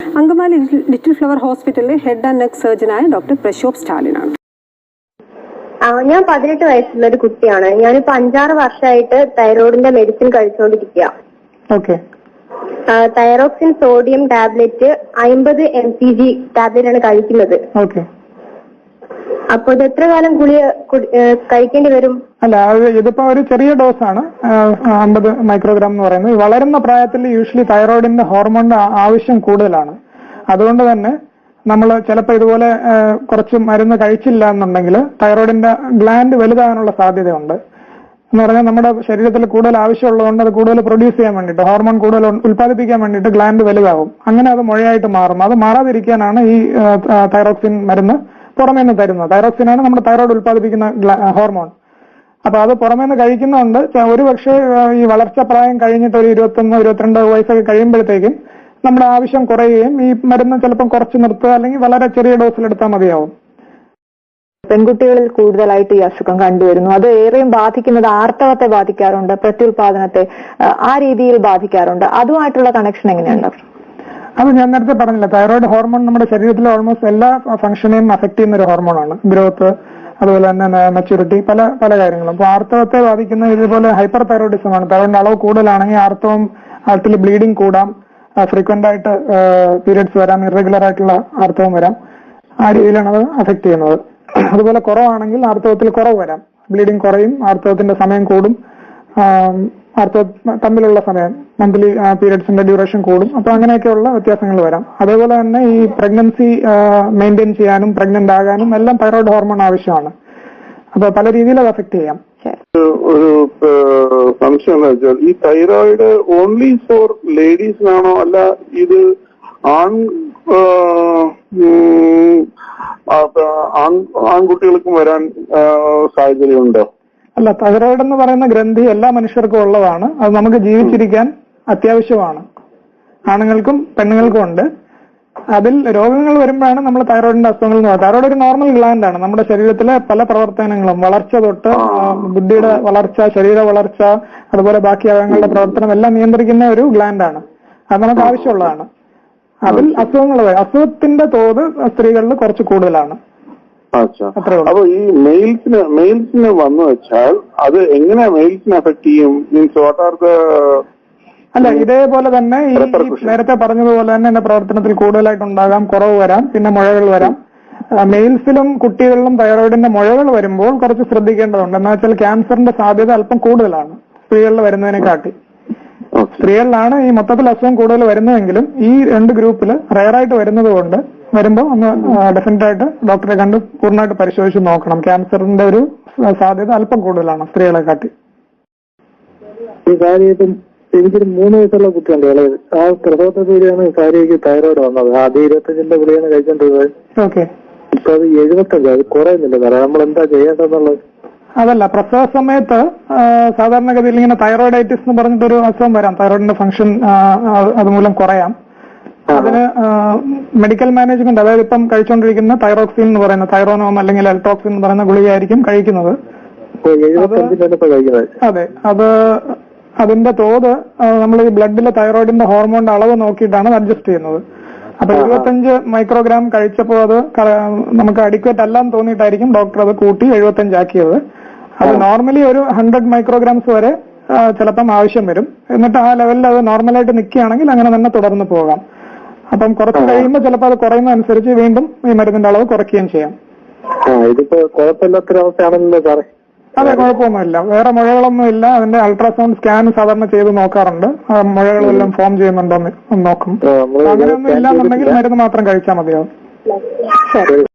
Angamaly little- flower ഹോസ്പിറ്റലിലെ head and neck സർജനായ doctor പ്രശോപ് സ്റ്റാലിനാണ്. ഞാൻ പതിനെട്ട് വയസ്സുള്ള ഒരു കുട്ടിയാണ്. ഞാനിപ്പോ അഞ്ചാറ് വർഷമായിട്ട് തൈറോയിഡിന്റെ മെഡിസിൻ കഴിച്ചുകൊണ്ടിരിക്കുക ഓക്കെ. തൈറോക്സിൻ സോഡിയം ടാബ്ലറ്റ് അമ്പത് എം സി ജി ടാബ്ലറ്റ് ആണ് കഴിക്കുന്നത് അപ്പൊ ഇത് എത്ര കാലം ഗുളിക കഴിക്കേണ്ടി വരും? അല്ല ഇതിപ്പോ ഒരു ചെറിയ ഡോസ് ആണ് അമ്പത് മൈക്രോഗ്രാം എന്ന് പറയുന്നത്. വളരുന്ന പ്രായത്തിൽ യൂഷ്വലി തൈറോയിഡിന്റെ ഹോർമോണിന്റെ ആവശ്യം കൂടുതലാണ്. അതുകൊണ്ട് തന്നെ നമ്മൾ ചിലപ്പോൾ ഇതുപോലെ കുറച്ച് മരുന്ന് കഴിച്ചില്ല എന്നുണ്ടെങ്കിൽ തൈറോയിഡിന്റെ ഗ്ലാൻഡ് വലുതാകാനുള്ള സാധ്യതയുണ്ട്. എന്ന് പറഞ്ഞാൽ നമ്മുടെ ശരീരത്തിൽ കൂടുതൽ ആവശ്യമുള്ളതുകൊണ്ട് അത് കൂടുതൽ പ്രൊഡ്യൂസ് ചെയ്യാൻ വേണ്ടിയിട്ട് ഹോർമോൺ കൂടുതൽ ഉൽ- ഉൽപ്പാദിപ്പിക്കാൻ വേണ്ടിയിട്ട് ഗ്ലാൻഡ് വലുതാകും. അങ്ങനെ അത് മുഴയായിട്ട് മാറും. അത് മാറാതിരിക്കാനാണ് ഈ തൈറോക്സിൻ മരുന്ന് പുറമേ നിന്ന് തരുന്നത് തൈറോക്സിനാണ് നമ്മുടെ തൈറോയിഡ് ഉൽപ്പാദിപ്പിക്കുന്ന ഹോർമോൺ അപ്പൊ അത് പുറമേ നിന്ന് കഴിക്കുന്നുണ്ട് ഒരു പക്ഷേ ഈ വളർച്ച പ്രായം കഴിഞ്ഞിട്ട് ഒരു ഇരുപത്തൊന്ന് ഇരുപത്തിരണ്ട് വയസ്സൊക്കെ കഴിയുമ്പോഴത്തേക്കും നമ്മുടെ ആവശ്യം കുറയുകയും ഈ മരുന്ന് ചിലപ്പം കുറച്ച് നിർത്തുക അല്ലെങ്കിൽ വളരെ ചെറിയ ഡോസിൽ എടുത്താൽ മതിയാവും. പെൺകുട്ടികളിൽ കൂടുതലായിട്ട് ഈ അസുഖം കണ്ടുവരുന്നു. അത് ഏറെയും ബാധിക്കുന്നത് ആർത്തവത്തെ ബാധിക്കാറുണ്ട് പ്രത്യുൽപാദനത്തെ ആ, ആ രീതിയിൽ ബാധിക്കാറുണ്ട്. അതുമായിട്ടുള്ള കണക്ഷൻ എങ്ങനെയുണ്ട്? അത് ഞാൻ നേരത്തെ പറഞ്ഞില്ല തൈറോയിഡ് ഹോർമോൺ നമ്മുടെ ശരീരത്തിലെ ഓൾമോസ്റ്റ് എല്ലാ ഫംഗ്ഷനെയും അഫക്ട് ചെയ്യുന്ന ഒരു ഹോർമോണാണ് ഗ്രോത്ത് അതുപോലെ തന്നെ മെച്യൂരിറ്റി പല പല കാര്യങ്ങളും. അപ്പൊ ആർത്തവത്തെ ബാധിക്കുന്ന ഇതുപോലെ ഹൈപ്പർ തൈറോയിഡിസം ആണ്. തൈറോയിഡിന്റെ അളവ് കൂടുതലാണെങ്കിൽ ആർത്തവം ആർത്തിൽ ബ്ലീഡിംഗ് കൂടാം. ഫ്രീക്വന്റ് ആയിട്ട് പീരിയഡ്സ് വരാം. ഇറഗുലർ ആയിട്ടുള്ള ആർത്തവം വരാം. ആ രീതിയിലാണ് അത് അഫക്ട് ചെയ്യുന്നത്. അതുപോലെ കുറവാണെങ്കിൽ ആർത്തവത്തിൽ കുറവ് വരാം. ബ്ലീഡിംഗ് കുറയും ആർത്തവത്തിന്റെ സമയം കൂടും. ആർത്തവ തമ്മിലുള്ള സമയം മന്ത്ലി പീരിയഡ്സിന്റെ ഡ്യൂറേഷൻ കൂടും. അപ്പൊ അങ്ങനെയൊക്കെയുള്ള വ്യത്യാസങ്ങൾ വരാം. അതേപോലെ തന്നെ ഈ പ്രഗ്നൻസി മെയിന്റെയിൻ ചെയ്യാനും പ്രഗ്നന്റ് ആകാനും എല്ലാം തൈറോയ്ഡ് ഹോർമോൺ ആവശ്യമാണ്. അപ്പൊ പല രീതിയിൽ അത് അഫക്ട് ചെയ്യാം. ഒരു സംശയം എന്താ വെച്ചാൽ ഈ തൈറോയിഡ് ഓൺലി ഫോർ ലേഡീസിനാണോ അല്ല ഇത് ആൺ ആൺകുട്ടികൾക്കും വരാൻ സാഹചര്യമുണ്ടോ? അല്ല തൈറോയിഡ് എന്ന് പറയുന്ന ഗ്രന്ഥി എല്ലാ മനുഷ്യർക്കും ഉള്ളതാണ്. അത് നമുക്ക് ജീവിച്ചിരിക്കാൻ അത്യാവശ്യമാണ്. ആണുങ്ങൾക്കും പെണ്ണുങ്ങൾക്കും ഉണ്ട്. അതിൽ രോഗങ്ങൾ വരുമ്പോഴാണ് നമ്മൾ തൈറോയിഡിന്റെ അസുഖങ്ങൾ എന്ന് തൈറോയിഡ് ഒരു നോർമൽ ഗ്ലാൻഡ് ആണ്. നമ്മുടെ ശരീരത്തിലെ പല പ്രവർത്തനങ്ങളും വളർച്ച തൊട്ട് ബുദ്ധിയുടെ വളർച്ച ശരീര വളർച്ച അതുപോലെ ബാക്കി അവയവങ്ങളുടെ പ്രവർത്തനം എല്ലാം നിയന്ത്രിക്കുന്ന ഒരു ഗ്ലാൻഡ് ആണ്. അത് നമുക്ക് ആവശ്യമുള്ളതാണ്. അതിൽ അസുഖങ്ങൾ അസുഖത്തിന്റെ തോത് സ്ത്രീകളിൽ കുറച്ച് കൂടുതലാണ്. അപ്പൊ ഈ മെയിൽസിന് മെയിൽസിന് വന്നു വെച്ചാൽ അത് എങ്ങനെ മെയിൽസിനെ അഫക്ട് ചെയ്യും? മീൻസ് വാട്ട് ആർ ദ അല്ല ഇതേപോലെ തന്നെ ഈ നേരത്തെ പറഞ്ഞതുപോലെ തന്നെ എന്റെ പ്രവർത്തനത്തിൽ കൂടുതലായിട്ടുണ്ടാകാം കുറവ് വരാം പിന്നെ മുഴകൾ വരാം. മെയിൽസിലും കുട്ടികളിലും തൈറോയിഡിന്റെ മുഴകൾ വരുമ്പോൾ കുറച്ച് ശ്രദ്ധിക്കേണ്ടതുണ്ട്. എന്ന് വെച്ചാൽ ക്യാൻസറിന്റെ സാധ്യത അല്പം കൂടുതലാണ് സ്ത്രീകളിൽ വരുന്നതിനെക്കാട്ടി. സ്ത്രീകളിലാണ് ഈ മൊത്തത്തിൽ അസുഖം കൂടുതൽ വരുന്നതെങ്കിലും ഈ രണ്ട് ഗ്രൂപ്പിൽ റയറായിട്ട് വരുന്നത് കൊണ്ട് വരുമ്പോൾ ഒന്ന് ഡെഫിനറ്റ് ആയിട്ട് ഡോക്ടറെ കണ്ട് പൂർണമായിട്ട് പരിശോധിച്ച് നോക്കണം. ക്യാൻസറിന്റെ ഒരു സാധ്യത അല്പം കൂടുതലാണ് സ്ത്രീകളെ കാട്ടി. ഈ എനിക്കൊരു മൂന്ന് വയസ്സുള്ള കുട്ടിയുണ്ട് ഇളയത്. ആ പ്രസവത്തെ കൂടിയാണ് ഭാര്യയ്ക്ക് തൈറോയിഡ് വന്നത്. ആദ്യം ഇരുപത്തഞ്ചിന്റെ ഗുളിയാണ് കഴിച്ചോണ്ടിരുന്നത്. ഓക്കെ ഇപ്പൊ അത് എഴുപത്തഞ്ച് അത് കുറയുന്നില്ല. സാറേ നമ്മൾ എന്താ ചെയ്യേണ്ടതെന്നുള്ളത്. അതല്ല പ്രസവ സമയത്ത് സാധാരണഗതിയിൽ ഇങ്ങനെ തൈറോയിഡൈറ്റിസ് എന്ന് പറഞ്ഞിട്ടൊരു അസുഖം വരാം. തൈറോയിഡിന്റെ ഫംഗ്ഷൻ അതുമൂലം കുറയാം. അതിന് മെഡിക്കൽ മാനേജ്മെന്റ് അതായത് ഇപ്പം കഴിച്ചുകൊണ്ടിരിക്കുന്ന തൈറോക്സിൻ എന്ന് പറയുന്ന തൈറോനോം അല്ലെങ്കിൽ എൽട്രോക്സിൻ എന്ന് പറയുന്ന ഗുളികയായിരിക്കും കഴിക്കുന്നത്. അതെ അത് അതിന്റെ തോത് നമ്മൾ ഈ ബ്ലഡിലെ തൈറോയിഡിന്റെ ഹോർമോണിന്റെ അളവ് നോക്കിയിട്ടാണ് അഡ്ജസ്റ്റ് ചെയ്യുന്നത്. അപ്പൊ എഴുപത്തഞ്ച് മൈക്രോഗ്രാം കഴിച്ചപ്പോൾ അത് നമുക്ക് അഡിക്വേറ്റ് അല്ലാന്ന് തോന്നിയിട്ടായിരിക്കും ഡോക്ടർ അത് കൂട്ടി എഴുപത്തഞ്ച് ആക്കിയത്. അത് നോർമലി ഒരു ഹൺഡ്രഡ് മൈക്രോഗ്രാംസ് വരെ ചിലപ്പം ആവശ്യം വരും. എന്നിട്ട് ആ ലെവലിൽ അത് നോർമലായിട്ട് നിൽക്കുകയാണെങ്കിൽ അങ്ങനെ തന്നെ തുടർന്ന് പോകാം. അപ്പം കുറച്ച് കഴിയുമ്പോൾ ചിലപ്പോൾ അത് കുറയുന്ന അനുസരിച്ച് വീണ്ടും ഈ മരുന്നിന്റെ അളവ് കുറയ്ക്കുകയും ചെയ്യാം. ആ ഇതിപ്പോ കുഴപ്പമില്ലാത്തൊരവസ്ഥയാണല്ലോ സാറേ. അതെ കുഴപ്പമൊന്നുമില്ല. വേറെ മുഴകളൊന്നും ഇല്ല. അതിന്റെ അൾട്രാസൗണ്ട് സ്കാൻ സാധാരണ ചെയ്ത് നോക്കാറുണ്ട്. ആ, മുഴകളെല്ലാം ഫോം ചെയ്യുന്നുണ്ടോന്ന് നോക്കും. അങ്ങനെയൊന്നും ഇല്ലാന്നുണ്ടെങ്കിൽ മരുന്ന് മാത്രം കഴിച്ചാൽ മതിയാവും. ശരി.